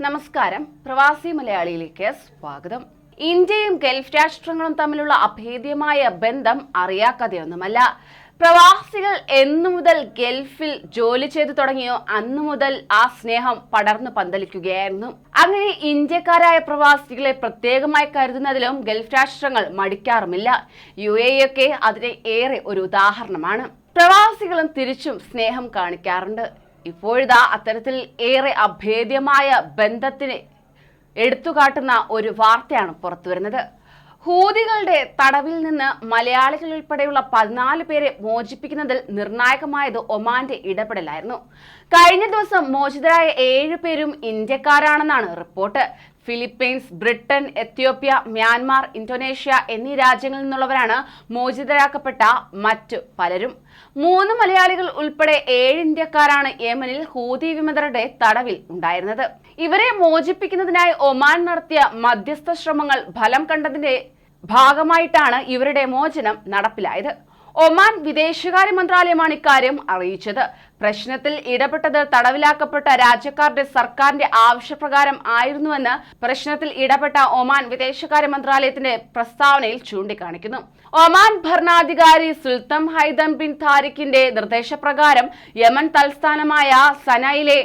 നമസ്കാരം. പ്രവാസി മലയാളിയിലേക്ക് സ്വാഗതം. ഇന്ത്യയും ഗൾഫ് രാഷ്ട്രങ്ങളും തമ്മിലുള്ള അഭേദ്യമായ ബന്ധം അറിയാക്കഥയൊന്നുമല്ല പ്രവാസികൾ എന്നു മുതൽ ഗൾഫിൽ ജോലി ചെയ്തു തുടങ്ങിയോ അന്നു മുതൽ ആ സ്നേഹം പടർന്നു പന്തലിക്കുകയായിരുന്നു. അങ്ങനെ ഇന്ത്യക്കാരായ പ്രവാസികളെ പ്രത്യേകമായി കരുതുന്നതിലും ഗൾഫ് രാഷ്ട്രങ്ങൾ മടിക്കാറുമില്ല. യു എ ഒക്കെ അതിന് ഏറെ ഒരു ഉദാഹരണമാണ്. പ്രവാസികളും തിരിച്ചും സ്നേഹം കാണിക്കാറുണ്ട്. ഇപ്പോഴിതാ അത്തരത്തിൽ ഏറെ അഭേദ്യമായ ബന്ധത്തിന് എടുത്തുകാട്ടുന്ന ഒരു വാർത്തയാണ് പുറത്തുവരുന്നത്. ഹൂതികളുടെ തടവിൽ നിന്ന് മലയാളികൾ ഉൾപ്പെടെയുള്ള പതിനാല് പേരെ മോചിപ്പിക്കുന്നതിൽ നിർണായകമായത് ഒമാന്റെ ഇടപെടലായിരുന്നു. കഴിഞ്ഞ ദിവസം മോചിതരായ ഏഴ് പേരും ഇന്ത്യക്കാരാണെന്നാണ് report. Philippines Britain Ethiopia Myanmar Indonesia എന്നീ രാജ്യങ്ങളിൽ നിന്നുള്ളവരാണ് മോചിതരാക്കപ്പെട്ട മറ്റു പലരും. മൂന്ന് മലയാളികൾ ഉൾപ്പെടെ ഏഴ് ഇന്ത്യക്കാരാണ് യമനിൽ ഹൂതി വിമതരുടെ തടവിൽ ഉണ്ടായിരുന്നത്. ഇവരെ മോചിപ്പിക്കുന്നതിനായി ഒമാൻ നടത്തിയ മധ്യസ്ഥ ശ്രമങ്ങൾ ഫലം കണ്ടതിന്റെ ഭാഗമായിട്ടാണ് ഇവരുടെ മോചനം നടപ്പിലായത്. ഒമാൻ വിദേശകാര്യ മന്ത്രാലയമാണ് ഇക്കാര്യം അറിയിച്ചത്. പ്രശ്നത്തിൽ ഇടപെട്ടത് തടവിലാക്കപ്പെട്ട രാജ്യക്കാരുടെ സർക്കാരിന്റെ ആവശ്യപ്രകാരം ആയിരുന്നുവെന്ന് പ്രശ്നത്തിൽ ഇടപെട്ട ഒമാൻ വിദേശകാര്യ മന്ത്രാലയത്തിന്റെ പ്രസ്താവനയിൽ ചൂണ്ടിക്കാണിക്കുന്നു. ഒമാൻ ഭരണാധികാരി സുൽത്താൻ ഹൈദം ബിൻ താരിഖിന്റെ നിർദ്ദേശപ്രകാരം യമൻ തലസ്ഥാനമായ സനയിലെ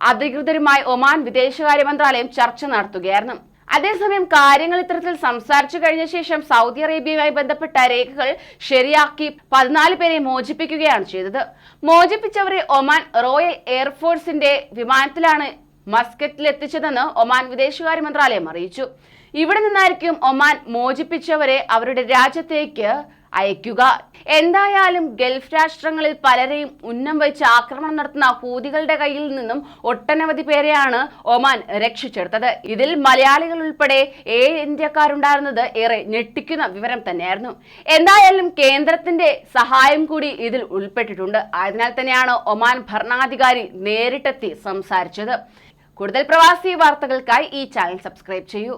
അധികൃതരുമായി ഒമാൻ വിദേശകാര്യ മന്ത്രാലയം ചർച്ച നടത്തുകയായിരുന്നു. അതേസമയം കാര്യങ്ങൾ ഇത്തരത്തിൽ സംസാരിച്ചു കഴിഞ്ഞ ശേഷം സൗദി അറേബ്യയുമായി ബന്ധപ്പെട്ട രേഖകൾ ശരിയാക്കി പതിനാല് പേരെ മോചിപ്പിക്കുകയാണ് ചെയ്തത്. മോചിപ്പിച്ചവരെ ഒമാൻ റോയൽ എയർഫോഴ്സിന്റെ വിമാനത്തിലാണ് മസ്കറ്റിൽ എത്തിച്ചതെന്ന് ഒമാൻ വിദേശകാര്യ മന്ത്രാലയം അറിയിച്ചു. ഇവിടെ നിന്നായിരിക്കും ഒമാൻ മോചിപ്പിച്ചവരെ അവരുടെ രാജ്യത്തേക്ക് അയക്കുക എന്തായാലും ഗൾഫ് രാഷ്ട്രങ്ങളിൽ പലരെയും ഉന്നം വെച്ച് ആക്രമണം നടത്തുന്ന ഹൂതികളുടെ കയ്യിൽ നിന്നും ഒട്ടനവധി പേരെയാണ് ഒമാൻ രക്ഷിച്ചെടുത്തത്. ഇതിൽ മലയാളികൾ ഉൾപ്പെടെ ഏഴ് ഇന്ത്യക്കാരുണ്ടായിരുന്നത് ഏറെ ഞെട്ടിക്കുന്ന വിവരം തന്നെയായിരുന്നു. എന്തായാലും കേന്ദ്രത്തിന്റെ സഹായം കൂടി ഇതിൽ ഉൾപ്പെട്ടിട്ടുണ്ട്. ആയതിനാൽ തന്നെയാണ് ഒമാൻ ഭരണാധികാരി നേരിട്ടെത്തി സംസാരിച്ചത്. കൂടുതൽ പ്രവാസി വാർത്തകൾക്കായി ഈ ചാനൽ സബ്സ്ക്രൈബ് ചെയ്യൂ.